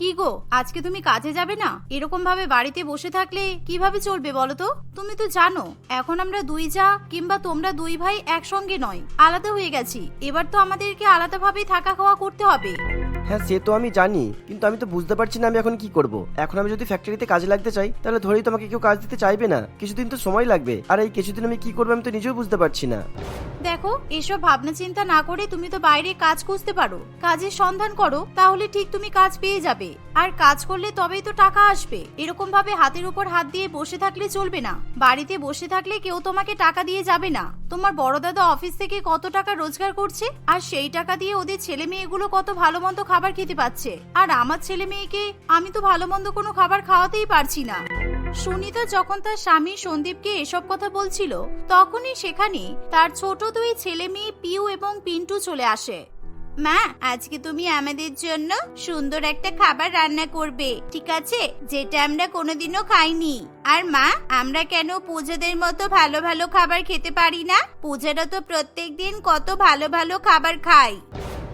কি গো? আজকে তুমি কাজে যাবে না? এরকম ভাবে বাড়িতে বসে থাকলে কীভাবে চলবে বলো তো? তুমি তো জানো, এখন আমরা দুই যা কিংবা তোমরা দুই ভাই একসঙ্গে নয়, আলাদা হয়ে গেছি। এবার তো আমাদেরকে আলাদাভাবেই থাকা খাওয়া করতে হবে। হ্যাঁ সে তো আমি জানি, কিন্তু আমি তো বুঝতে পারছি না আমি এখন কি করব। এখন আমি যদি ফ্যাক্টরিতে কাজে লাগতে চাই, তাহলে ধরেই তোমাকে কেউ কাজ দিতে চাইবে না। কিছুদিন তো সময় লাগবে, আর এই কিছুদিন আমি কি করব আমি তো নিজেও বুঝতে পারছি না। দেখো, এসব ভাবনা চিন্তা না করে তুমি তো বাইরে কাজ খুঁজতে পারো। কাজের সন্ধান করো, তাহলে ঠিক তুমি কাজ পেয়ে যাবে। আর কাজ করলে তবেই তো টাকা আসবে। এরকম ভাবে হাতের উপর হাত দিয়ে বসে থাকলে চলবে না। বাড়িতে বসে থাকলে কেউ তোমাকে টাকা দিয়ে যাবে না। তোমার বড় দাদা অফিস থেকে কত টাকা রোজগার করছে? আর সেই টাকা দিয়ে ওদের ছেলে মেয়েগুলো কত ভালো মন্দ খাবার খেতে পাচ্ছে? আর আমার ছেলে মেয়েকে আমি তো ভালো মন্দ কোনো খাবার খাওয়াতেই পারছি না। সুনিতা যখন তার স্বামী সন্দীপকে এসব কথা বলছিল, তখনই সেখানে তার ছোট দুই ছেলে মেয়ে পিউ এবং পিন্টু চলে আসে। মা, আজকে তুমি আমাদের জন্য সুন্দর একটা খাবার রান্না করবে, ঠিক আছে? যেটা আমরা কোনোদিনও খাইনি। আর মা, আমরা কেন পূজাদের মতো ভালো ভালো খাবার খেতে পারি না? পূজারা তো প্রত্যেক দিন কত ভালো ভালো খাবার খায়।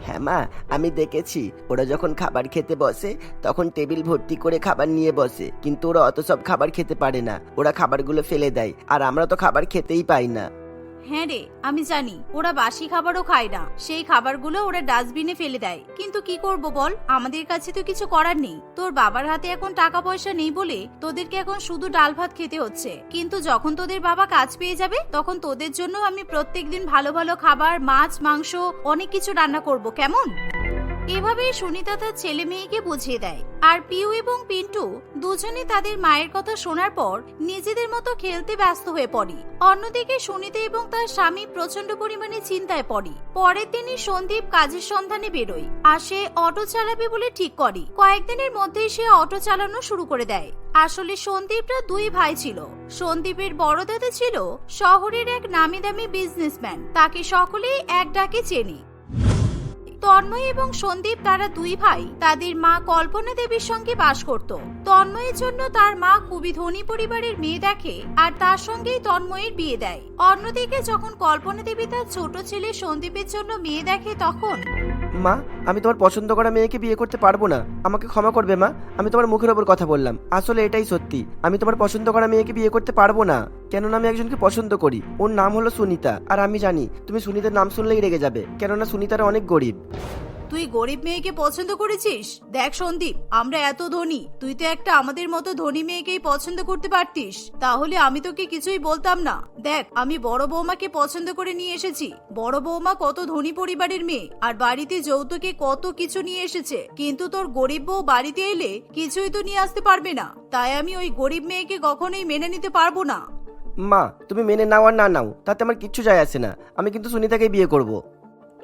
হ্যাঁ মা, আমি দেখেছি। ওরা যখন খাবার খেতে বসে, তখন টেবিল ভর্তি করে খাবার নিয়ে বসে। কিন্তু ওরা অত সব খাবার খেতে পারে না। ওরা খাবারগুলো ফেলে দেয়। আর আমরা তো খাবার খেতেই পাই না। হ্যাঁ রে, আমি জানি। ওরা বাসি খাবারও খায় না। সেই খাবারগুলো ওরা ডাস্টবিনে ফেলে দেয়। কিন্তু কি করব বল? আমাদের কাছে তো কিছু করার নেই। তোর বাবার হাতে এখন টাকা পয়সা নেই বলে তোদেরকে এখন শুধু ডাল ভাত খেতে হচ্ছে। কিন্তু যখন তোদের বাবা কাজ পেয়ে যাবে, তখন তোদের জন্য আমি প্রত্যেকদিন ভালো ভালো খাবার, মাছ, মাংস, অনেক কিছু রান্না করব। কেমন? এভাবেই সুনিতা তার ছেলে মেয়েকে বুঝিয়ে দেয়। আর পিউ এবং পিন্টু দুজনে তাদের মায়ের কথা শোনার পর নিজেদের মতো খেলতে ব্যস্ত হয়ে পড়ে। অন্যদিকে সুনিতা এবং তার স্বামী প্রচণ্ড পরিমাণে চিন্তায় পড়ে। পরের দিনই সন্দীপ কাজের সন্ধানে বেরোয় আর সে অটো চালাবে বলে ঠিক করে। কয়েকদিনের মধ্যেই সে অটো চালানো শুরু করে দেয়। আসলে সন্দীপরা দুই ভাই ছিল। সন্দীপের বড় দাদা ছিল শহরের এক নামি দামি বিজনেসম্যান তাকে সকলেই এক ডাকে চেনে। তন্ময় এবং সন্দীপ তারা দুই ভাই। তাদের মা কল্পনা দেবীর সঙ্গে বাস করত। তন্ময়ের জন্য তার মা খুবই ধনী পরিবারের মেয়ে দেখে আর তার সঙ্গেই তন্ময়ের বিয়ে দেয়। অন্যদিকে যখন কল্পনা দেবী তার ছোট ছেলে সন্দীপের জন্য মেয়ে দেখে তখন মা, আমি তোমার পছন্দ করা মেয়েকে বিয়ে করতে পারব না। আমাকে ক্ষমা করবে মা, আমি তোমার মুখের ওপর কথা বললাম। আসলে এটাই সত্যি। আমি তোমার পছন্দ করা মেয়েকে বিয়ে করতে পারব না। কেননা আমি একজনকে পছন্দ করি। ওর নাম হলো সুনিতা। আর আমি জানি, তুমি সুনিতার নাম শুনলেই রেগে যাবে। কেননা সুনিতারা অনেক গরিব। তুই গরিব মেয়েকে পছন্দ করেছিস? দেখ সন্দীপ, আমরা এত ধনী, তুই তো একটা আমাদের মতো ধনী মেয়েকেই পছন্দ করতে পারতিস। তাহলে আমি তোকে কিছুই বলতাম না। দেখ, আমি বড় বৌমাকে পছন্দ করে নিয়ে এসেছি। বড় বৌমা কত ধনী পরিবারের মেয়ে, আর বাড়িতে যৌতুকে কত কিছু নিয়ে এসেছে। কিন্তু তোর গরিব বউ বাড়িতে এলে কিছুই তো নিয়ে আসতে পারবে না। তাই আমি ওই গরিব মেয়েকে কখনোই মেনে নিতে পারব না। মা, তুমি মেনে নাও আর না নাও, তাতে আমার কিচ্ছু যায় আসে না। আমি কিন্তু সুনিতাকেই বিয়ে করব।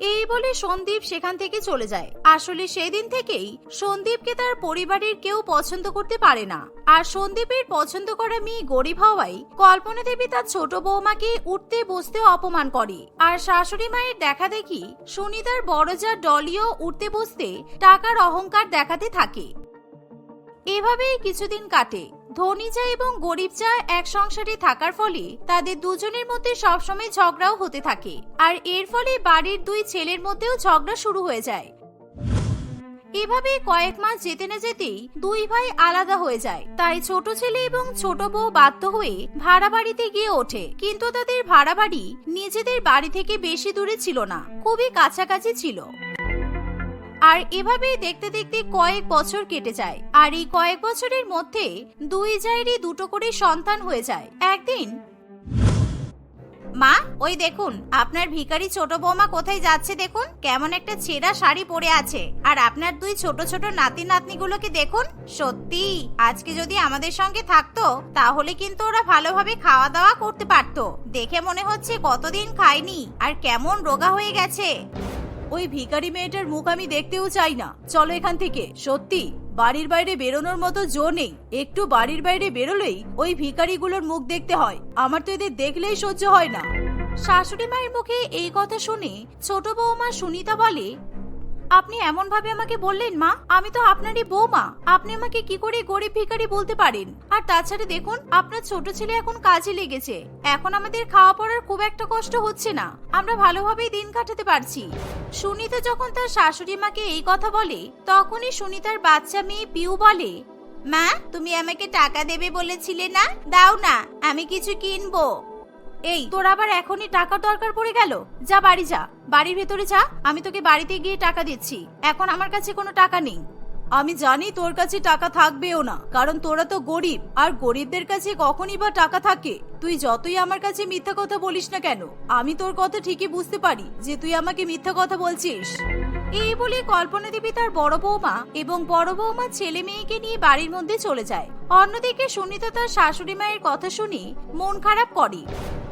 এই বলে সন্দীপ সেখান থেকে চলে যায়। আসলে সেদিন থেকেই সন্দীপকে তার পরিবারের কেউ পছন্দ করতে পারে না। আর সন্দীপের পছন্দ করা মেয়ে গরিব হওয়ায় কল্পনা দেবী তার ছোট বৌমাকে উঠতে বসতে অপমান করে। আর শাশুড়ি মায়ের দেখা দেখি সুনিতার বড় ডলিও উঠতে বসতে টাকার অহংকার দেখাতে থাকে। এভাবেই কিছুদিন কাটে। ধনী চা এবং গরিব চা এক সংসারে থাকার ফলে তাদের দুজনের মধ্যে সবসময় ঝগড়াও হতে থাকে। আর এর ফলে বাড়ির দুই ছেলের মধ্যেও ঝগড়া শুরু হয়ে যায়। এভাবে কয়েক মাস যেতে না যেতেই দুই ভাই আলাদা হয়ে যায়। তাই ছোট ছেলে এবং ছোট বউ বাধ্য হয়ে ভাড়া বাড়িতে গিয়ে ওঠে। কিন্তু তাদের ভাড়া বাড়ি নিজেদের বাড়ি থেকে বেশি দূরে ছিল না। খুবই কাছাকাছি ছিল। আর এভাবেই দেখতে দেখতে কয়েক বছর কেটে যায়। আর এই কয়েক বছরের মধ্যে দুই জায়েরই দুটো করে সন্তান হয়ে যায়। একদিন মা, ওই দেখুন, আপনার ভিখারি ছোট বৌমা কোথায় যাচ্ছে দেখুন? কেমন একটা ছেঁড়া শাড়ি পরে আছে। আর আপনার দুই ছোট ছোট নাতি নাতনিগুলোকে দেখুন। সত্যি, আজকে যদি আমাদের সঙ্গে থাকতো, তাহলে কিন্তু ওরা ভালোভাবে খাওয়া দাওয়া করতে পারতো। দেখে মনে হচ্ছে কতদিন খায়নি। আর কেমন রোগা হয়ে গেছে। ওই ভিখারি মেয়েটার মুখ আমি দেখতেও চাই না। চলো এখান থেকে। সত্যি, বাড়ির বাইরে বেরোনোর মতো জো নেই। একটু বাড়ির বাইরে বেরোলেই ওই ভিখারিগুলোর মুখ দেখতে হয়। আমার তো এদের দেখলেই সহ্য হয় না। শাশুড়ি মায়ের মুখে এই কথা শুনে ছোট বৌমা সুনিতা বলে আপনি এমন ভাবে আমাকে বললেন, মা। আমি তো আপনারই বৌমা। আপনি আমাকে কি করে গরিব ভিখারি বলতে পারেন? আর তাছাড়া দেখুন, আপনার ছোট ছেলে এখন কাজে লেগেছে। এখন আমাদের খাওয়া পড়ার খুব একটা কষ্ট হচ্ছে না। আমরা ভালোভাবেই দিন কাটাতে পারছি। সুনিতা যখন তার শাশুড়ি মাকে এই কথা বলে, তখনই সুনিতার বাচ্চা মেয়ে পিউ বলে, মা, তুমি আমাকে টাকা দেবে বলেছিলে না? দাও না, আমি কিছু কিনবো। এই, তোর আবার এখনই টাকার দরকার পড়ে গেল? যা, বাড়ি যা। বাড়ির ভেতরে যা। আমি তোকে বাড়িতে গিয়ে টাকা দিচ্ছি। এখন আমার কাছে কোনো টাকা নেই। আমি জানি তোর কাছে টাকা থাকবেও না, কারণ তোরা তো গরিব। আর গরিবদের কাছে কখনই বা টাকা থাকে। তুই যতই আমার কাছে মিথ্যা কথা বলিস না কেন, আমি তোর কথা ঠিকই বুঝতে পারি যে তুই আমাকে মিথ্যা কথা বলছিস। এই বলে কল্পনা দেবী তার বড় বৌমা এবং বড় বৌমা ছেলে মেয়েকে নিয়ে বাড়ির মধ্যে চলে যায়। অন্যদিকে সুনিতা তার শাশুড়ি মায়ের কথা শুনি মন খারাপ করে।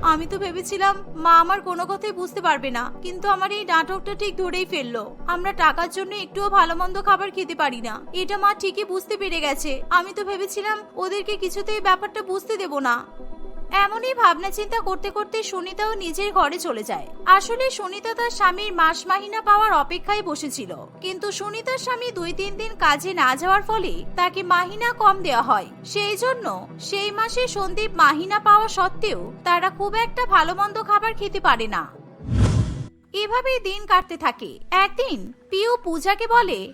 আমি তো ভেবেছিলাম মা আমার কোনো কথাই বুঝতে পারবে না, কিন্তু আমার এই নাটকটা ঠিক ধরেই ফেলল। আমরা টাকার জন্য একটুও ভালো মন্দ খাবার খেতে পারি না। এটা মা ঠিকই বুঝতে পেরে গেছে। আমি তো ভেবেছিলাম ওদেরকে কিছুতেই ব্যাপারটা বুঝতে দেব না। এমনই ভাবনা চিন্তা করতে করতে সুনিতাও নিজের ঘরে চলে যায়। আসলে সুনিতা তার স্বামীর মাস মাহিনা পাওয়ার অপেক্ষায় বসেছিল। কিন্তু সুনিতার স্বামী দুই তিন দিন কাজে না যাওয়ার ফলে তাকে মাহিনা কম দেওয়া হয়। সেই জন্য সেই মাসে সন্দীপ মাহিনা পাওয়া সত্ত্বেও তারা খুব একটা ভালো মন্দ খাবার খেতে পারে না। এভাবেই দিন কাটতে থাকে। একদিন পিউ পূজাকে বলে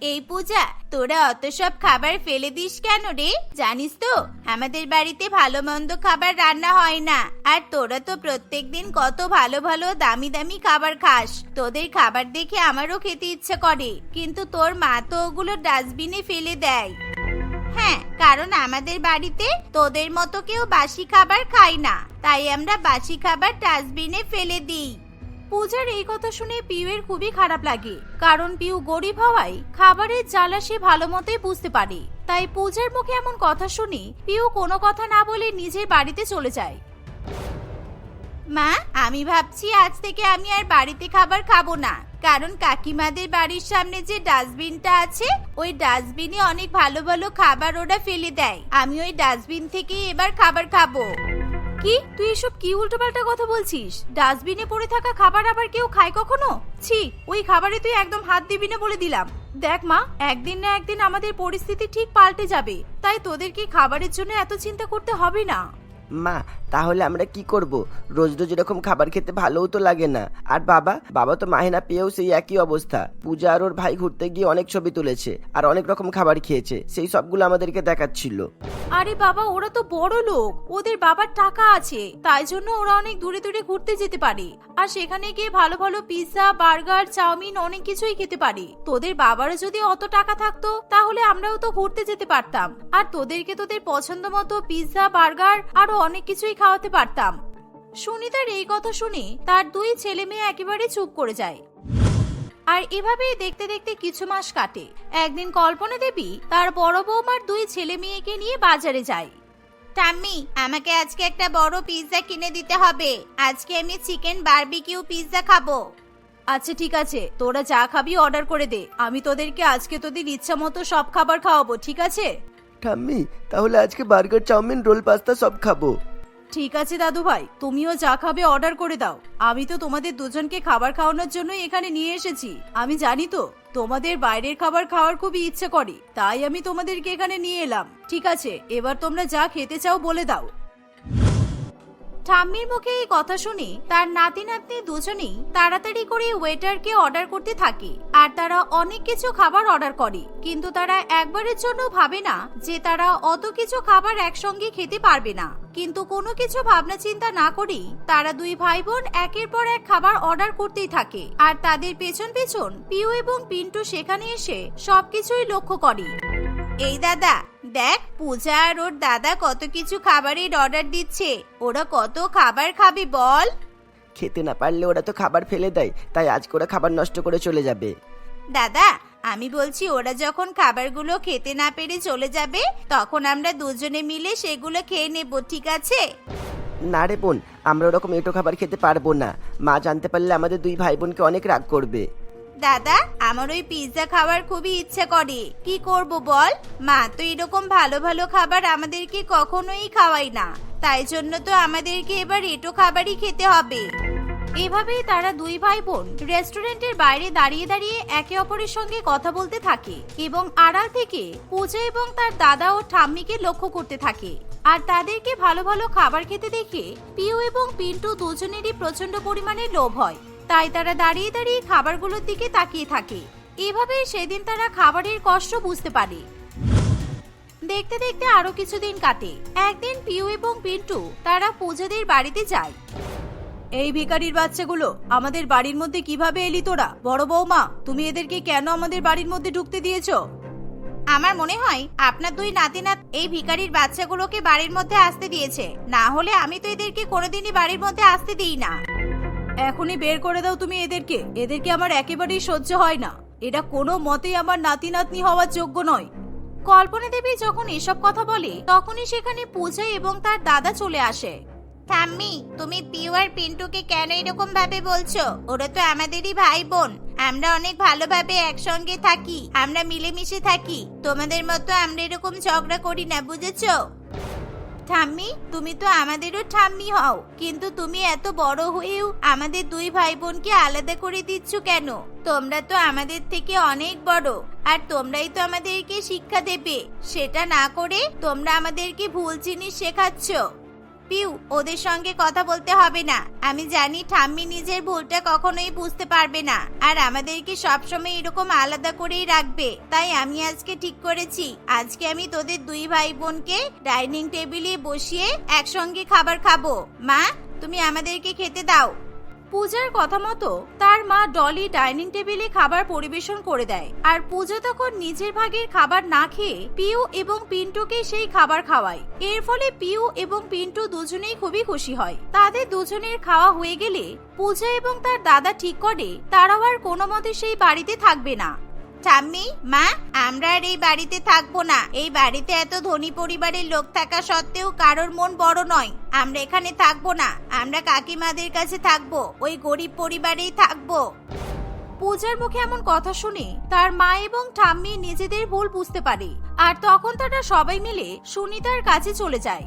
এই পূজা, তোরা অত সব খাবার ফেলে দিস কেন রে? জানিস তো, আমাদের বাড়িতে ভালো মন্দ খাবার রান্না হয় না। আর তোরা তো প্রত্যেক দিন কত ভালো ভালো দামি দামি খাবার খাস। তোদের খাবার দেখে আমারও খেতে ইচ্ছে করে। কিন্তু তোর মা তো ওগুলো ডাস্টবিনে ফেলে দেয়। হ্যাঁ কারণ আমাদের বাড়িতে তোদের মতো কেউ বাসি খাবার খায় না। তাই আমরা বাসি খাবার ডাস্টবিনে ফেলে দিই। পূজার এই কথা শুনে পিউয়ের খুবই খারাপ লাগে। কারণ পিউ গরিব হওয়ায় খাবারের জ্বালা সে ভালো মতোই বুঝতে পারে। তাই পূজার মুখে এমন কথা শুনে পিউ কোনো কথা না বলে নিজের বাড়িতে চলে যায়। মা, আমি ভাবছি আজ থেকে আমি আর বাড়িতে খাবার খাব না। কারণ কাকিমাদের বাড়ির সামনে যে ডাস্টবিনটা আছে, ওই ডাস্টবিনে অনেক ভালো ভালো খাবার ওরা ফেলে দেয়। আমি ওই ডাস্টবিন থেকেই এবার খাবার খাব। কি? তুই এসব কি উল্টোপাল্টা কথা বলছিস? ডাস্টবিনে পড়ে থাকা খাবার আবার কেউ খায় কখনো? ছি, ওই খাবারে তুই একদম হাত দিবি না বলে দিলাম। দেখ মা, একদিন না একদিন আমাদের পরিস্থিতি ঠিক পাল্টে যাবে। তাই তোদেরকে খাবারের জন্য এত চিন্তা করতে হবে না। মা, তাহলে আমরা কি করব? রোজ রোজ এরকম খাবার খেতে ভালোও তো লাগে না। আর বাবা বাবা তো মাহিনা পেয়েও সেই একই অবস্থা। পূজা আর ওর ভাই ঘুরতে গিয়ে অনেক ছবি তুলেছে আর অনেক রকম খাবার খেয়েছে। সেই সবগুলো আমাদেরকে দেখাচ্ছিল। আরে বাবা, ওরা তো বড় লোক। ওদের বাবার টাকা আছে। তাই জন্য ওরা অনেক দূরে দূরে ঘুরতে যেতে পারে। আর সেখানে গিয়ে ভালো ভালো পিৎজা, বার্গার, চাউমিন অনেক কিছুই খেতে পারে। তোদের বাবারও যদি অত টাকা থাকতো, তাহলে আমরাও তো ঘুরতে যেতে পারতাম। আর তোদেরকে তোদের পছন্দ মতো পিৎজা, বার্গার আরও অনেক কিছুই খাওয়াতে পারতাম। সুনিতার এই কথা শুনে তার দুই ছেলে মেয়ে একেবারে চুপ করে যায়। আর এভাবেই দেখতে দেখতে কিছু মাস কাটে। একদিন কল্পনা দেবী তার বড় বৌমার দুই ছেলে মেয়েকে নিয়ে বাজারে যায়। টাম্মি আমাকে আজকে একটা বড় পিৎজা কিনে দিতে হবে। আজকে আমি চিকেন বারবিকিউ পিৎজা খাব। আচ্ছা ঠিক আছে। তোরা যা খাবি অর্ডার করে দে। আমি তোদেরকে আজকে তোদের ইচ্ছা মতো সব খাবার খাওয়াবো ঠিক আছে? ঠাম্মি, তাহলে আজকে বার্গার, চাউমিন, রোল পাস্তা সব খাব। ঠিক আছে দাদু ভাই তুমিও যা খাবে অর্ডার করে দাও। আমি তো তোমাদের দুজনকে খাবার খাওয়ানোর জন্যই এখানে নিয়ে এসেছি। আমি জানি তো, তোমাদের বাইরের খাবার খাওয়ার খুবই ইচ্ছে করে, তাই আমি তোমাদেরকে এখানে নিয়ে এলাম। ঠিক আছে, এবার তোমরা যা খেতে চাও বলে দাও। ঠাম্মির মুখে এই কথা শুনে, তার নাতি নাতনি দুজনেই তাড়াতাড়ি করে ওয়েটারকে অর্ডার করতে থাকে। আর তারা অনেক কিছু খাবার অর্ডার করে, কিন্তু তারা একবারের জন্য ভাবে না যে তারা অত কিছু খাবার একসঙ্গে খেতে পারবে না। কিন্তু কোনো কিছু ভাবনা চিন্তা না করেই তারা দুই ভাই বোন একের পর এক খাবার অর্ডার করতেই থাকে। আর তাদের পেছন পেছন পিউ এবং পিন্টু সেখানে এসে সবকিছুই লক্ষ্য করে। এই দাদা দেখ পূজা আর ওর দাদা কত কিছু খাবারের অর্ডার দিচ্ছে। ওরা কত খাবার খাবে বল? খেতে না পারলে ওরা তো খাবার ফেলে দেয় তাই আজকে ওরা খাবার নষ্ট করে চলে যাবে। দাদা আমি বলছি ওরা যখন খাবারগুলো খেতে না পেরে চলে যাবে তখন আমরা দুজনে মিলে সেগুলো খেয়ে নেব ঠিক আছে? না রে বোন আমরা ওরকম এটো খাবার খেতে পারব না। মা জানতে পারলে আমাদের দুই ভাই বোনকে অনেক রাগ করবে। দাদা, আমার ওই পিৎজা খাওয়ার খুবই ইচ্ছে করে। কি করব বল? মা তো এরকম ভালো ভালো খাবার আমাদেরকে কখনোই খাওয়াই না। তাই জন্য তো আমাদেরকে এবার এটো খাবারই খেতে হবে। এভাবেই তারা দুই ভাই বোন রেস্টুরেন্টের বাইরে দাঁড়িয়ে দাঁড়িয়ে একে অপরের সঙ্গে কথা বলতে থাকে এবং আড়াল থেকে পূজা এবং তার দাদা ও ঠাম্মিকে লক্ষ্য করতে থাকে। আর তাদেরকে ভালো ভালো খাবার খেতে দেখে পিউ এবং পিন্টু দুজনেরই প্রচণ্ড পরিমাণে লোভ হয়। তাই তারা দাঁড়িয়ে দাঁড়িয়ে খাবারগুলোর দিকে তাকিয়ে থাকে। এভাবেই সেদিন তারা খাবারের কষ্ট বুঝতে পারে। দেখতে দেখতে আরও কিছুদিন কাটে। একদিন পিউ এবং পিন্টু তারা পূজাদের বাড়িতে যায়। এই ভিখারির বাচ্চাগুলো, আমাদের বাড়ির মধ্যে কীভাবে এলি তোরা? বড় বৌমা, তুমি এদেরকে কেন আমাদের বাড়ির মধ্যে ঢুকতে দিয়েছ? আমার মনে হয় আপনার দুই নাতি নাত এই ভিখারির বাচ্চাগুলোকে বাড়ির মধ্যে আসতে দিয়েছে। না হলে আমি তো এদেরকে কোনোদিনই বাড়ির মধ্যে আসতে দিই না। এখনই বের করে দাও তুমি এদেরকে। এদেরকে আমার একেবারেই সহ্য হয় না। এটা কোনো মতেই আমার নাতি নাতনি হওয়ার যোগ্য নয়। কল্পনা দেবী যখন এসব কথা বলে, তখনই সেখানে পূজা এবং তার দাদা চলে আসে। ঠাম্মি, তুমি পিউ আর পিন্টুকে কেন এরকম ভাবে বলছো? ওরা তো আমাদেরই ভাই বোন আমরা অনেক ভালোভাবে একসঙ্গে থাকি। আমরা মিলেমিশে থাকি। তোমাদের মতো আমরা এরকম ঝগড়া করি না, বুঝেছ? ঠাম্মি, তুমি তো আমাদেরও ঠাম্মি হও, কিন্তু তুমি এত বড় হয়েও আমাদের দুই ভাই বোনকে আলাদা করে দিচ্ছ কেন? তোমরা তো আমাদের থেকে অনেক বড়, আর তোমরাই তো আমাদেরকে শিক্ষা দেবে। সেটা না করে তোমরা আমাদেরকে ভুল জিনিস শেখাচ্ছ। পিউ, ওদের সঙ্গে কথা বলতে হবে না। আমি জানি ঠাম্মি নিজের ভুলটা কখনোই বুঝতে পারবে না, আর আমাদেরকে সবসময় এরকম আলাদা করেই রাখবে। তাই আমি আজকে ঠিক করেছি। আজকে আমি তোদের দুই ভাই বোনকে ডাইনিং টেবিলে বসিয়ে একসঙ্গে খাবার খাব। মা, তুমি আমাদেরকে খেতে দাও। পূজার কথা মতো তার মা ডলি ডাইনিং টেবিলে খাবার পরিবেশন করে দেয়। আর পূজা তখন নিজের ভাগের খাবার না খেয়ে পিউ এবং পিন্টুকে সেই খাবার খাওয়ায়। এর ফলে পিউ এবং পিন্টু দুজনেই খুবই খুশি হয়। তাদের দুজনের খাওয়া হয়ে গেলে পূজা এবং তার দাদা ঠিক করে, তারাও আর কোনো মতে সেই বাড়িতে থাকবে না। ঠাম্মি, মা, আমরা আর এই বাড়িতে থাকব না। এই বাড়িতে এত ধনী পরিবারের লোক থাকা সত্ত্বেও কারোর মন বড় নয়। আমরা এখানে থাকব না। আমরা কাকিমাদের কাছে থাকব। ওই গরিব পরিবারেই থাকব। পূজার মুখে এমন কথা শুনে তার মা এবং ঠাম্মি নিজেদের ভুল বুঝতে পারে। আর তখন তারা সবাই মিলে সুনিতার কাছে চলে যায়।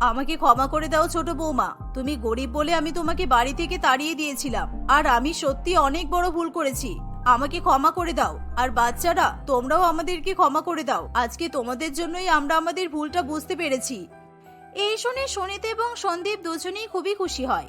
আমাকে ক্ষমা করে দাও ছোট বৌমা। তুমি গরিব বলে আমি তোমাকে বাড়ি থেকে তাড়িয়ে দিয়েছিলাম। আর আমি সত্যি অনেক বড় ভুল করেছি। আমাকে ক্ষমা করে দাও। আর বাচ্চারা, তোমরাও আমাদেরকে ক্ষমা করে দাও। আজকে তোমাদের জন্যই আমরা আমাদের ভুলটা বুঝতে পেরেছি। এই শুনে সনিত এবং সন্দীপ দুজনেই খুবই খুশি হয়।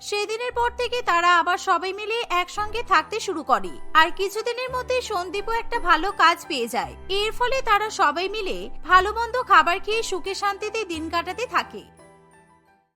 সেদিনের পর থেকে তারা আবার সবাই মিলে একসঙ্গে থাকতে শুরু করে। আর কিছুদিনের মধ্যে সন্দীপও একটা ভালো কাজ পেয়ে যায়। এর ফলে তারা সবাই মিলে ভালো মন্দ খাবার খেয়ে সুখে শান্তিতে দিন কাটাতে থাকে।